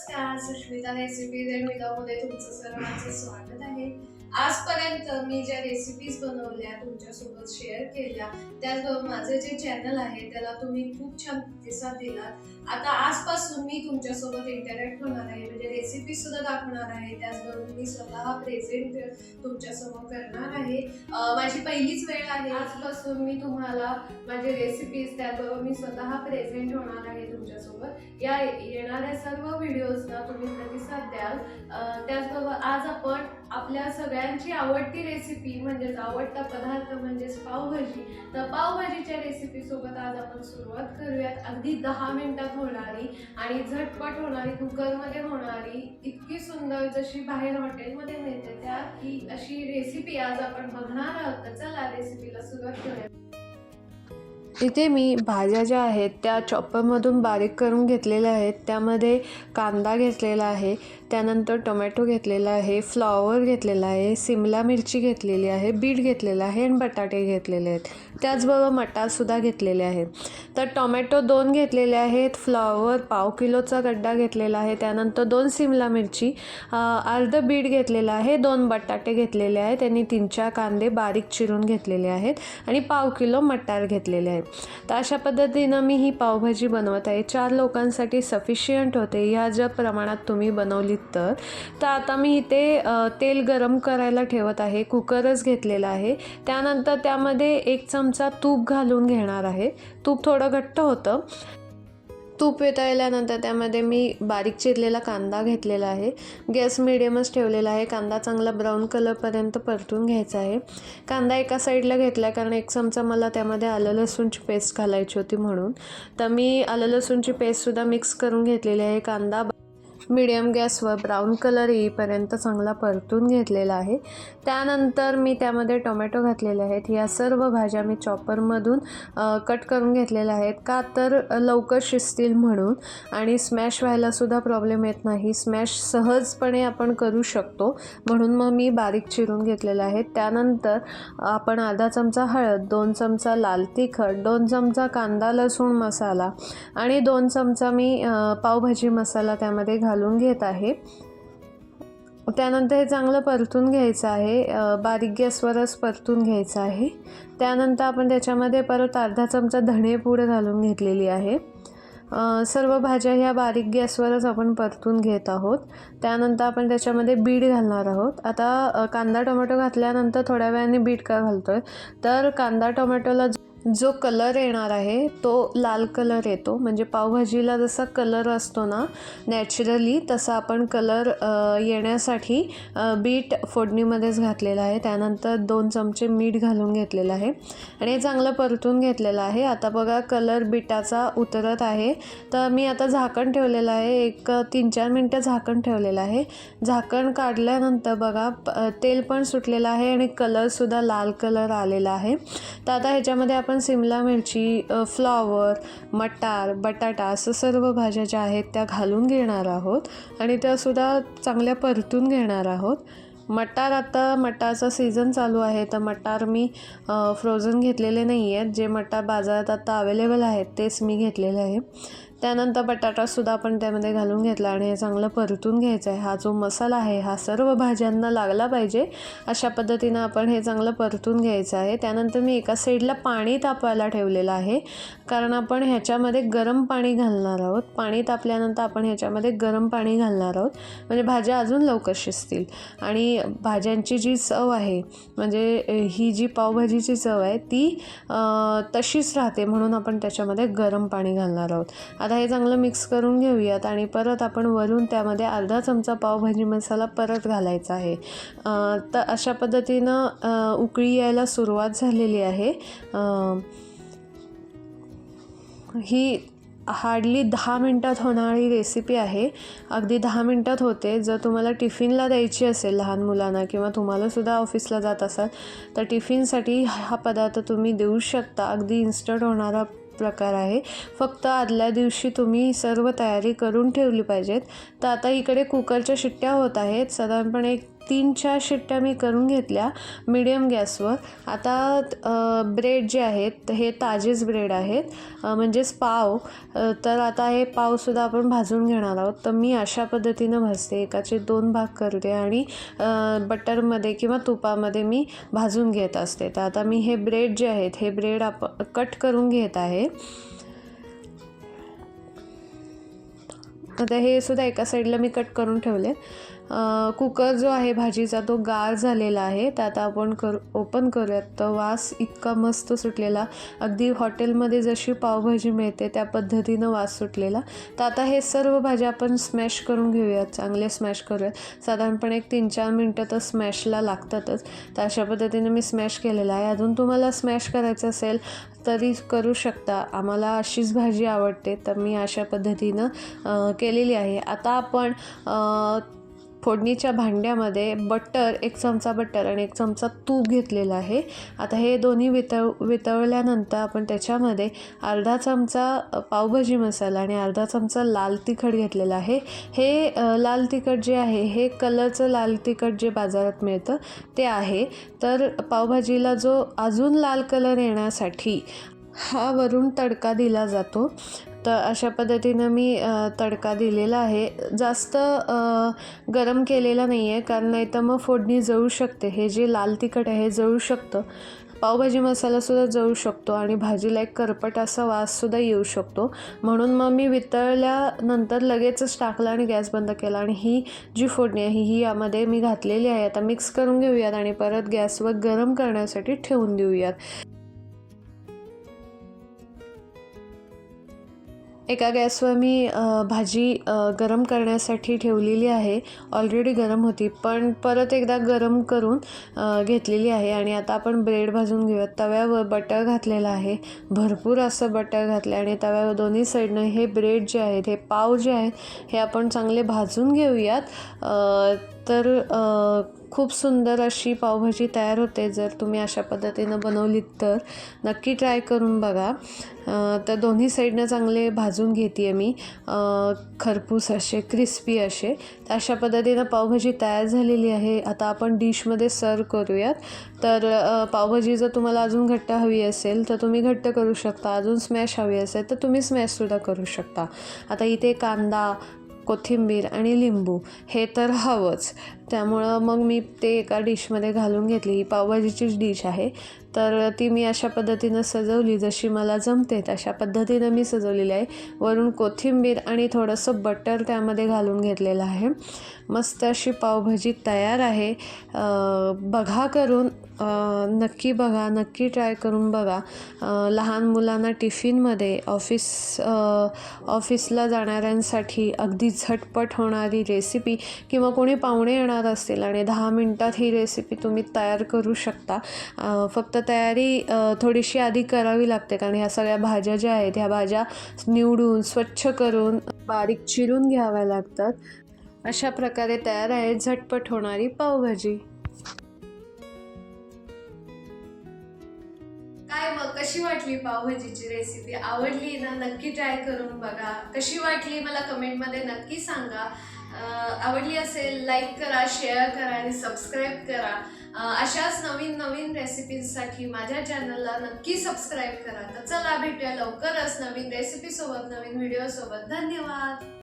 नमस्कार Sushmita recipes and विदामध्ये तुमचं सर्वांचं स्वागत आहे. आजपर्यंत मी ज्या रेसिपीज बनवल्या तुमच्यासोबत शेअर केल्या त्याचबरोबर माझं जे चॅनल आहे त्याला तुम्ही खूप छान प्रतिसाद दिलात. आता आजपासून मी तुमच्यासोबत इंटरॅक्ट होणार आहे म्हणजे रेसिपी सुद्धा दाखवणार आहे. त्याचबरोबर मी स्वतः प्रेझेंट तुमच्यासमोर करणार आहे. माझी पहिलीच वेळ आहे. आजपासून मी तुम्हाला माझे रेसिपीज त्याचबरोबर मी स्वतः प्रेझेंट होणार आहे तुमच्यासोबत. या येणाऱ्या सर्व व्हिडिओजना तुम्ही प्रतिसाद द्याल. त्याचबरोबर आज आपण आपल्या सगळ्यांची आवडती रेसिपी म्हणजेच आवडता पदार्थ म्हणजेच पावभाजी. तर पावभाजीच्या रेसिपीसोबत आज आपण सुरुवात करूयात. अगदी दहा मिनिटात होणारी आणि झटपट होणारी कुकरमध्ये होणारी इतकी सुंदर जशी बाहेर हॉटेलमध्ये मिळते त्या ही अशी रेसिपी आज आपण बघणार आहोत. तर चला रेसिपीला सुरुवात करूया इथे मी भाज्या ज्या आहेत त्या चॉपरमधून बारीक करून घेतलेल्या आहेत. त्यामध्ये कांदा घेतलेला आहे. त्यानंतर टोमॅटो घेतलेला आहे फ्लॉवर घेतलेला आहे सिमला मिरची घेतलेली आहे बीट घेतलेला आहे आणि बटाटे घेतलेले आहेत. त्याचबरोबर मटारसुद्धा घेतलेले आहे तर टोमॅटो दोन घेतलेले आहेत फ्लॉवर पाव किलोचा गड्डा घेतलेला आहे त्यानंतर दोन सिमला मिरची अर्ध बीट घेतलेलं आहे दोन बटाटे घेतलेले आहेत आणि तीन चार कांदे बारीक चिरून घेतलेले आहेत आणि पाव किलो मटार घेतलेले आहेत. तर अशा पद्धतीनं मी ही पावभाजी बनवत आहे. चार लोकांसाठी सफिशियंट होते. ह्या ज्या प्रमाणात तुम्ही बनवलीत तर तर आता मी इथे तेल गरम करायला ठेवत आहे. कुकरच घेतलेला आहे. त्यानंतर त्यामध्ये एक चमचा तूप घालून घेणार आहे. तूप थोडं घट्ट होतं. तूप वितळल्यानंतर त्यामध्ये मी बारीक चिरलेला कांदा घेतलेला आहे. गॅस मिडियमच ठेवलेला आहे. कांदा चांगला ब्राऊन कलरपर्यंत परतून घ्यायचा आहे. कांदा एका साईडला घेतला आहे कारण एक चमचा मला त्यामध्ये आलं लसूणची पेस्ट घालायची होती म्हणून. तर मी आलं लसूणची पेस्टसुद्धा मिक्स करून घेतलेली आहे. कांदा मिडियम गॅसवर ब्राऊन कलर येईपर्यंत चांगला परतून घेतलेला आहे. त्यानंतर मी त्यामध्ये टोमॅटो घातलेले आहेत. या सर्व भाज्या मी चॉपरमधून कट करून घेतलेल्या आहेत. का तर लवकर शिजतील म्हणून आणि स्मॅश व्हायलासुद्धा प्रॉब्लेम येत नाही. स्मॅश सहजपणे आपण करू शकतो म्हणून मग मी बारीक चिरून घेतलेलं आहे त्यानंतर आपण अर्धा चमचा हळद दोन चमचा लाल तिखट दोन चमचा कांदा लसूण मसाला आणि दोन चमचा मी पावभाजी मसाला त्यामध्ये घालून घेत आहे. त्यानंतर हे चांगलं परतून घ्यायचं आहे. बारीक गॅसवरच परतून घ्यायचं आहे. त्यानंतर आपण त्याच्यामध्ये परत अर्धा चमचा धणेपूड घालून घेतलेली आहे. सर्व भाज्या ह्या बारीक गॅसवरच आपण परतून घेत आहोत. त्यानंतर आपण त्याच्यामध्ये बीट घालणार आहोत. आता कांदा टोमॅटो घातल्यानंतर थोड्या वेळाने बीट का घालतो आहे तर कांदा टोमॅटोला जो कलर येणार आहे तो लाल कलर येतो. म्हणजे पावभाजीला जसा कलर असतो ना नॅचरली तसा आपण कलर येण्यासाठी बीट फोडणीमध्येच घातलेला आहे. त्यानंतर दोन चमचे मीठ घालून घेतलेलं आहे. आणि हे चांगलं परतून घेतलेलं आहे. आता बघा कलर बीटाचा उतरत आहे. तर मी आता झाकण ठेवलेलं आहे. एक तीन चार मिनटं झाकण ठेवलेलं आहे. झाकण काढल्यानंतर बघा प- तेल पण सुटलेलं आहे आणि कलरसुद्धा लाल कलर आलेला आहे. तर आता ह्याच्यामध्ये आपण आपण सिमला मिरची फ्लॉवर मटार बटाटा असं सर्व भाज्या ज्या आहेत त्या घालून घेणार आहोत आणि त्यासुद्धा चांगल्या परतून घेणार आहोत. मटार आता मटारचा सीझन चालू आहे तर मटार मी फ्रोझन घेतलेले नाही आहेत जे मटार बाजारात आता अवेलेबल आहेत तेच मी घेतलेले आहे. त्यानंतर बटाटासुद्धा आपण त्यामध्ये घालून घेतला आणि हे चांगलं परतून घ्यायचं आहे. हा जो मसाला आहे हा सर्व भाज्यांना लागला पाहिजे. अशा पद्धतीनं आपण हे चांगलं परतून घ्यायचं आहे. त्यानंतर मी एका साईडला पाणी तापायला ठेवलेलं आहे. कारण आपण ह्याच्यामध्ये गरम पाणी घालणार आहोत. पाणी तापल्यानंतर आपण ह्याच्यामध्ये गरम पाणी घालणार आहोत. म्हणजे भाज्या अजून लवकर शिजतील. आणि भाज्यांची जी चव आहे म्हणजे ही जी पावभाजीची चव आहे ती तशीच राहते म्हणून आपण त्याच्यामध्ये गरम पाणी घालणार आहोत. आता हे चांगलं मिक्स करून घेऊयात आणि परत आपण वरून त्यामध्ये अर्धा चमचा पावभाजी मसाला परत घालायचा आहे. तर अशा पद्धतीनं उकळी यायला सुरुवात झालेली आहे. ही हार्डली दहा मिनटात होणारी रेसिपी आहे. अगदी दहा मिनटात होते. जर तुम्हाला टिफिनला द्यायची असेल लहान मुलांना किंवा तुम्हालासुद्धा ऑफिसला जात असाल तर टिफिनसाठी हा पदार्थ तुम्ही देऊ शकता. अगदी इन्स्टंट होणारा प्रकार आहे. फक्त आदल्या दिवशी तुम्ही सर्व तयारी करून ठेवली पाहिजेत. तर आता इकडे कुकरच्या शिट्ट्या होत आहेत. साधारणपणे एक तीन चार शिट्ट्या मी करून घेतल्या मिडियम गॅसवर. आता ब्रेड जे आहेत हे ताजेच ब्रेड आहेत. म्हणजेच पाव. तर आता हे पावसुद्धा आपण भाजून घेणार आहोत. तर मी अशा पद्धतीनं भाजते. एकाचे दोन भाग करते आणि बटरमध्ये किंवा तुपामध्ये मी भाजून घेत असते. तर आता मी हे ब्रेड जे आहेत हे ब्रेड आप कट करून घेत आहे. आता हे सुद्धा एका साईडला मी कट करून ठेवले कुकर जो आहे भाजीचा तो गार झालेला आहे. तर आता आपण करू ओपन करूयात. तर वास इतका मस्त सुटलेला. अगदी हॉटेलमध्ये जशी पावभाजी मिळते त्या पद्धतीनं वास सुटलेला. तर आता हे सर्व भाज्या आपण स्मॅश करून घेऊयात. चांगले स्मॅश करूयात. साधारणपणे एक तीन चार मिनटं तर स्मॅशला लागतातच. तर अशा पद्धतीने मी स्मॅश केलेला आहे. अजून तुम्हाला स्मॅश करायचं असेल तरी करू शकता. आम्हाला अशीच भाजी आवडते. तर मी अशा पद्धतीनं केलेली आहे. आता आपण फोडणीच्या भांड्यामध्ये बटर एक चमचा बटर आणि एक चमचा तूप घेतलेला आहे. आता हे दोन्ही वितळ वितळल्यानंतर आपण त्याच्यामध्ये अर्धा चमचा पावभाजी मसाला आणि अर्धा चमचा लाल तिखट घेतलेला आहे. हे लाल तिखट जे आहे हे कलरचं लाल तिखट जे बाजारात मिळतं ते आहे. तर पावभाजीला जो अजून लाल कलर येण्यासाठी हा वरून तडका दिला जातो. तर अशा पद्धतीनं मी तडका दिलेला आहे. जास्त गरम केलेला नाही आहे कारण नाही तर मग फोडणी जळू शकते. हे जे लाल तिखट आहे हे जळू शकतं. पावभाजी मसालासुद्धा जळू शकतो आणि भाजीला एक करपट असा वाससुद्धा येऊ शकतो. म्हणून मग मी वितळल्यानंतर लगेचच टाकला आणि गॅस बंद केला. आणि ही जी फोडणी आहे ही यामध्ये मी घातलेली आहे. आता मिक्स करून घेऊयात आणि परत गॅसवर गरम करण्यासाठी ठेवून देऊयात. एका गॅसवर मी भाजी गरम करण्यासाठी ठेवलेली आहे. ऑलरेडी गरम होती पण परत एकदा गरम करून घेतलेली आहे आणि आता आपण ब्रेड भाजून घेऊयात. तव्यावर बटर घातलेलं आहे. भरपूर असं बटर घातलं आणि तव्यावर दोन्ही साईडनं हे ब्रेड जे आहेत हे पाव जे आहेत हे आपण चांगले भाजून घेऊयात. तर खूप सुंदर अशी पावभाजी तयार होते जर तुम्ही अशा पद्धतीनं बनवलीत तर. नक्की ट्राय करून बघा. तर दोन्ही साईडनं चांगले भाजून घेते आहे मी खरपूस असे क्रिस्पी असे. तर अशा पद्धतीनं पावभाजी तयार झालेली आहे. आता आपण डिशमध्ये सर्व करूयात. तर पावभाजी जर तुम्हाला अजून घट्ट हवी असेल तर तुम्ही घट्ट करू शकता. अजून स्मॅश हवी असेल तर तुम्ही स्मॅशसुद्धा करू शकता. आता इथे कांदा कोथिंबीर आणि लिंबू हे तर हवंच. त्यामुळं मग मी ते एका डिशमध्ये घालून घेतली. ही पावभाजीचीच डिश आहे. तर ती मी अशा पद्धतीनं सजवली. जशी मला जमते तशा पद्धतीनं मी सजवलेली आहे. वरून कोथिंबीर आणि थोडंसं बटर त्यामध्ये घालून घेतलेलं आहे. मस्त अशी पावभाजी तयार आहे. बघा करून नक्की बघा नक्की ट्राय करून बघा. लहान मुलांना टिफिनमध्ये ऑफिस ऑफिसला जाणाऱ्यांसाठी अगदी झटपट होणारी रेसिपी किंवा कोणी पाहुणे येणार असतील आणि दहा मिनटात ही रेसिपी तुम्ही तयार करू शकता. फक्त तयारी थोडीशी आधी करावी लागते कारण ह्या सगळ्या भाज्या ज्या आहेत ह्या भाज्या निवडून स्वच्छ करून बारीक चिरून घ्याव्या लागतात. अशा प्रकारे तयार आहे झटपट होणारी पावभाजी. कशी वाटली पावभाजीची रेसिपी आवडली ना? नक्की ट्राय करून बघा. कशी वाटली मला कमेंटमध्ये नक्की सांगा. आवडली असेल लाईक करा शेअर करा आणि सबस्क्राईब करा. अशाच नवीन नवीन रेसिपीजसाठी माझ्या चॅनलला नक्की सबस्क्राईब करा. तर चला भेटूया लवकरच नवीन रेसिपीसोबत नवीन व्हिडिओसोबत धन्यवाद!